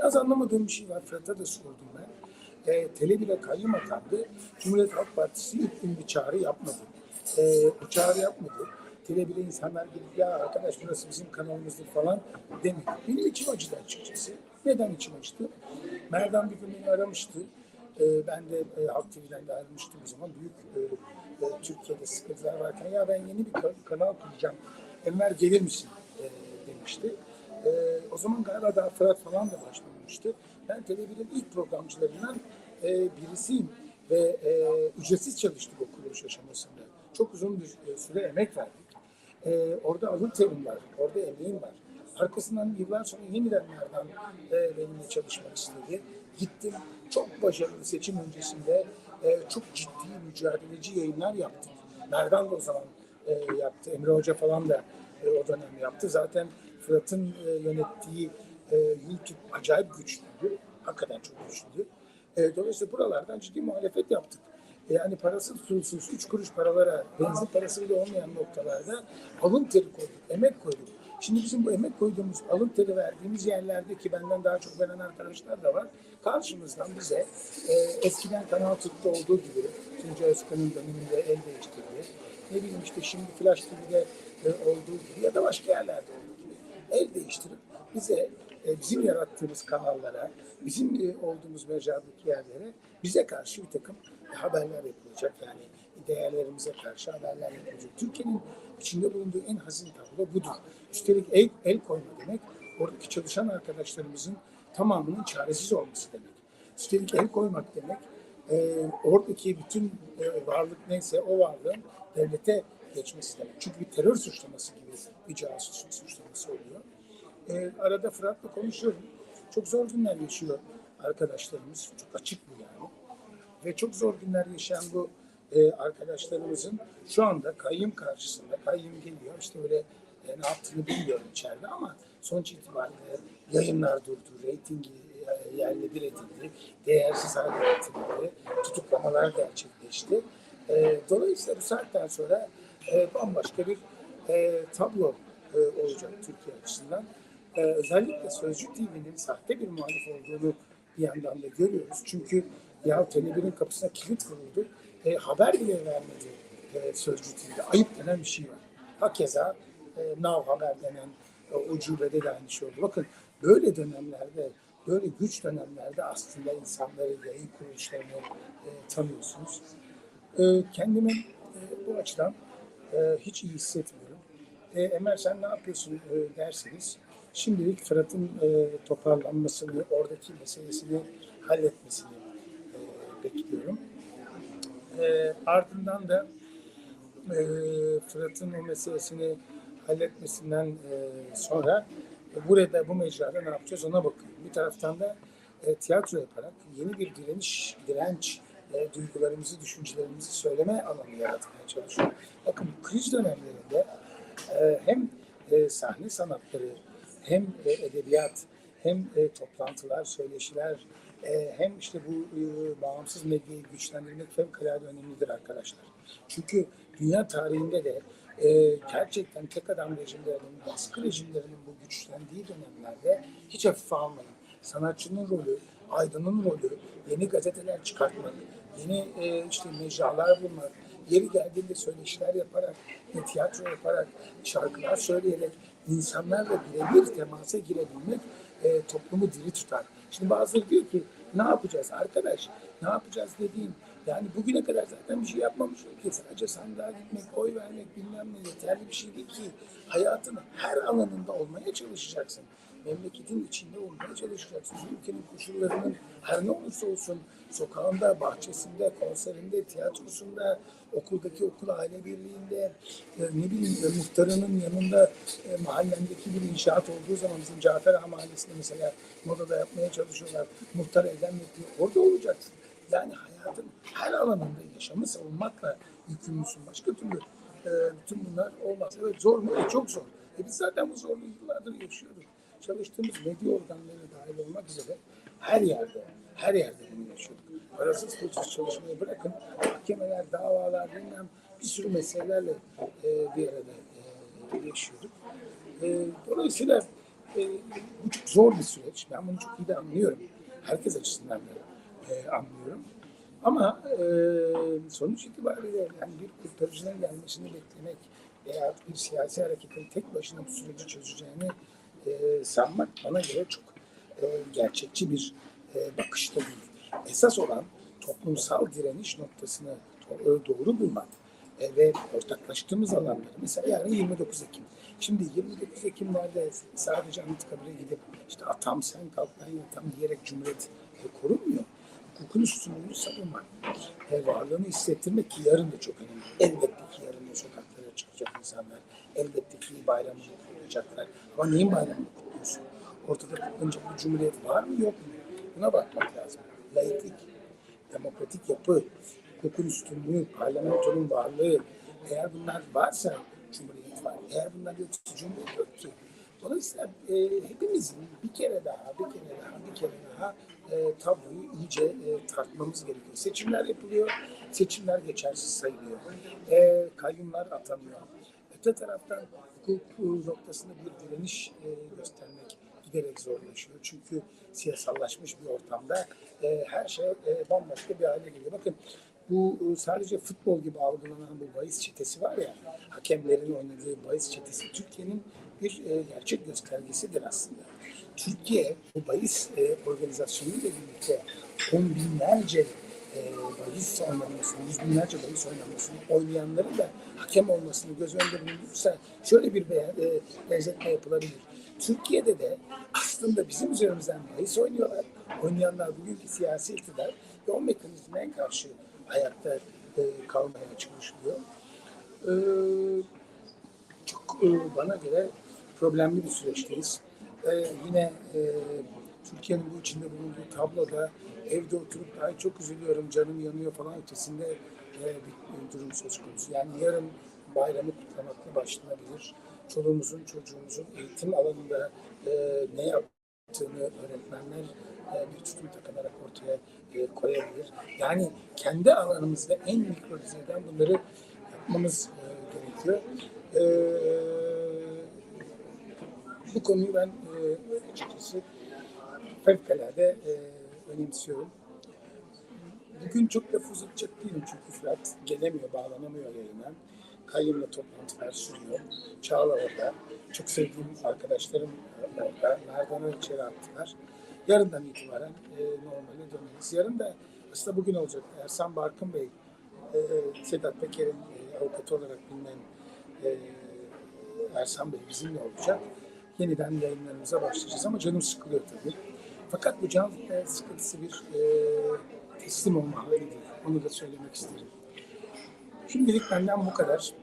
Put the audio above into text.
Yalnız anlamadığım bir şey var. Fırat'a da sordum ben. E, Tele1'e kayyum atandı. Cumhuriyet Halk Partisi ilk gün bir çağrı yapmadı. E, o çağrı yapmadı. Tele1'e insanlar gidip ya arkadaş burası bizim kanalımızdır falan demedi. Benim içim acıdı açıkçası. Neden içim acıdı? Merdan bir gün beni aramıştı. E, ben de e, Halk TV'den de ayrılmıştım o zaman. Büyük e, e, Türkiye'de sıkıntılar varken ya ben yeni bir ka- kanal kuracağım. Enver gelir misin? E, demişti. E, o zaman galiba daha Fırat falan da başlamıştı. Ben Tele1'in ilk programcılarından e, birisiyim ve e, ücretsiz çalıştık o kuruluş aşamasında. Çok uzun bir e, süre emek verdik. E, orada alın terim var, orada emeğim var. Arkasından yıllar sonra yeniden Merdan e, benimle çalışmak istedi. Gittim, çok başarılı seçim öncesinde e, çok ciddi mücadeleci yayınlar yaptık. Merdan da o zaman e, yaptı, Emre Hoca falan da e, o dönem yaptı. Zaten Fırat'ın e, yönettiği e, YouTube acayip güçlüydü. Hakikaten çok güçlüydü. E, dolayısıyla buralardan ciddi muhalefet yaptık. E, Yani parasız pulsuz, üç kuruş paralara, benzin parası bile olmayan noktalarda alın teri koyduk, emek koyduk. Şimdi bizim bu emek koyduğumuz, alın teri verdiğimiz yerlerde ki benden daha çok veren arkadaşlar da var. Karşımızdan bize e, eskiden Kanal Türk'te olduğu gibi Tuncay Özkan'ın döneminde el değiştirdiği, ne bileyim işte şimdi Flash TV'de e, olduğu gibi ya da başka yerlerde olduğu gibi el değiştirip bize e, bizim yarattığımız kanallara, bizim e, olduğumuz mecradaki yerlere bize karşı bir takım haberler yapılacak. Yani değerlerimize karşı haberler yapılacak. Türkiye'nin içinde bulunduğu en hazin tablo budur. Üstelik el, el koyma demek oradaki çalışan arkadaşlarımızın tamamının çaresiz olması demek. Üstelik el koymak demek e, oradaki bütün e, varlık neyse o varlığın devlete geçmesi demek. Çünkü bir terör suçlaması gibi bir casusluk suçlaması oluyor. E, arada Fırat'la konuşuyorum. Çok zor günler yaşıyor arkadaşlarımız. Çok açık bu yani. Ve çok zor günler yaşayan bu e, arkadaşlarımızın şu anda kayyum karşısında, kayyum geliyor işte böyle e, ne yaptığını bilmiyorum içeride ama sonuç itibariyle yayınlar durdu, reytingi e, yerle bir edildi, değersiz hale getirildi, tutuklamalar gerçekleşti. E, dolayısıyla bu saatten sonra e, bambaşka bir e, tablo e, olacak Türkiye açısından. E, özellikle Sözcü TV'nin sahte bir muhalif olduğunu bir yandan da görüyoruz. Çünkü ya Tele1'in kapısına kilit vuruldu. E, haber bile vermedi e, Sözcü TV'de. Ayıp denen bir şey var. Hakeza e, Now Haber denen e, ucubede de aynı şey oldu. Bakın böyle dönemlerde, böyle güç dönemlerde aslında insanları, yayın kuruluşlarını e, tanıyorsunuz. E, kendimi e, bu açıdan e, hiç iyi hissetmiyorum. E, Emel sen ne yapıyorsun e, derseniz şimdilik Fırat'ın e, toparlanmasını, oradaki meselesini halletmesini e, bekliyorum. E, ardından da e, Fırat'ın o meselesini halletmesinden e, sonra e, burada bu mecrada ne yapacağız ona bakıyorum. Bir taraftan da e, tiyatro yaparak yeni bir direniş, direnç e, duygularımızı, düşüncelerimizi söyleme alanı yaratmaya çalışıyorum. Bakın kriz dönemlerinde e, hem e, sahne sanatları, hem e, edebiyat, hem e, toplantılar, söyleşiler, e, hem işte bu bağımsız medyayı güçlendirmek fevkalade önemlidir arkadaşlar. Çünkü dünya tarihinde de gerçekten tek adam rejimlerinin, baskı rejimlerinin bu güçlendiği dönemlerde hiç hafife almayın. Sanatçının rolü, aydının rolü, yeni gazeteler çıkartmak, yeni işte mecralar bulmak, yeri geldiğinde söyleşiler yaparak, tiyatro yaparak, şarkılar söyleyerek insanlarla birebir temasa girebilmek e, toplumu diri tutar. Şimdi bazıları diyor ki ne yapacağız arkadaş? Ne yapacağız dediğim yani bugüne kadar zaten bir şey yapmamış ki sadece sandığa gitmek, oy vermek bilmem ne yeterli bir şey değil ki. Hayatın her alanında olmaya çalışacaksın. Memleketin içinde olmaya çalışacaksın. Bu ülkenin koşullarının her ne olursa olsun sokağında, bahçesinde, konserinde, tiyatrosunda, okuldaki okul aile birliğinde, e, ne bileyim e, muhtarının yanında e, mahallendeki bir inşaat olduğu zaman bizim Cafer Ağa Mahallesi'nde mesela modada yapmaya çalışıyorlar. Muhtar eylem yapıyor. Orada olacaksın. Yani hayatın her alanında yaşamı savunmakla yükümlüsün. Başka türlü e, bütün bunlar olmaz. Evet zor mu? E, çok zor. E biz zaten bu zorluğu yıllardır yaşıyorduk. Çalıştığımız medya organları dahil olmak üzere her yerde, her yerde bunu yaşıyorduk. Parasız pulsuz çalışmayı bırakın. Mahkemeler, davalar, bilmem bir sürü meselelerle e, bir arada e, yaşıyorduk. E, dolayısıyla e, bu çok zor bir süreç. Ben bunu çok iyi de anlıyorum. Herkes açısından da e, anlıyorum. Ama e, sonuç itibariyle yani bir kurtarıcının gelmesini beklemek veya bir siyasi hareketin tek başına bu süreci çözeceğini e, sanmak bana göre çok e, gerçekçi bir e, bakışta değil. Esas olan toplumsal direniş noktasını do- doğru bulmak e, ve ortaklaştığımız alanları. Mesela yarın 29 Ekim. Şimdi 29 Ekim'lerde sadece Anıtkabir'e gidip işte atam sen kalk ben yatam diyerek Cumhuriyet e, korunmuyor. Hukukun üstünlüğünü savunmak ve varlığını hissettirmek ki yarın da çok önemli. Elbette ki yarın da sokaklara çıkacak insanlar. Elbette ki bayramını kutlayacaklar. Ama neyin bayramını kutluyorsun? Ortada kutlanacak bir cumhuriyet var mı yok mu? Buna bakmak lazım. Laiklik, demokratik yapı, hukukun üstünlüğü, parlamentonun varlığı, eğer bunlar varsa cumhuriyet var. Eğer bunlar yoksa cumhuriyet yok ki. Dolayısıyla e, hepimizin bir kere daha, bir kere daha, bir kere daha e, tabloyu iyice e, tartmamız gerekiyor. Seçimler yapılıyor, seçimler geçersiz sayılıyor. E, kayyumlar atanıyor. Öte taraftan hukuk noktasında bir direniş e, göstermek giderek zorlaşıyor. Çünkü siyasallaşmış bir ortamda e, her şey e, bambaşka bir hale geliyor. Bakın bu sadece futbol gibi algılanan bu bahis çetesi var ya, hakemlerin oynadığı bahis çetesi Türkiye'nin bir e, gerçek göstergesidir aslında. Türkiye bu bahis e, organizasyonuyla birlikte on binlerce e, bahis oynamasını, yüz binlerce bahis oynamasını, oynayanların da hakem olmasını göz önünde bulundurursa şöyle bir beyan, e, benzetme yapılabilir. Türkiye'de de aslında bizim üzerimizden bahis oynuyorlar. Oynayanlar bugünkü siyasi iktidar ve o mekanizmaya karşı ayakta e, kalmaya çalışılıyor. E, çok e, bana göre problemli bir süreçteyiz. E, yine e, Türkiye'nin bu içinde bulunduğu tabloda evde oturup ay çok üzülüyorum canım yanıyor falan ötesinde e, bir, durum söz konusu. Yani yarın bayramı kutlamakla başlanabilir. Çoluğumuzun çocuğumuzun eğitim alanında e, ne yaptığını öğretmenler e, bir tutum takınarak ortaya e, koyabilir. Yani kendi alanımızda en mikro düzeyden bunları yapmamız e, gerekiyor. E, bu konuyu ben e, açıkçası fevkalade e, önemsiyorum. Bugün çok laf uzatacak değilim çünkü Fırat gelemiyor, bağlanamıyor yayına. Kayyumla toplantılar sürüyor. Çağla orada. Çok sevdiğim arkadaşlarım orada. Merdan'ı içeri attılar. Yarından itibaren e, normale döneriz. Yarın da aslında bugün olacak. Ersan Barkın Bey, e, Sedat Peker'in e, avukatı olarak bilinen e, Ersan Bey bizimle olacak. Yeniden yayınlarımıza başlayacağız ama canım sıkılıyor tabii. Fakat bu can e, sıkıntısı bir e, teslim olma hali. Onu da söylemek isterim. Şimdilik benden bu kadar.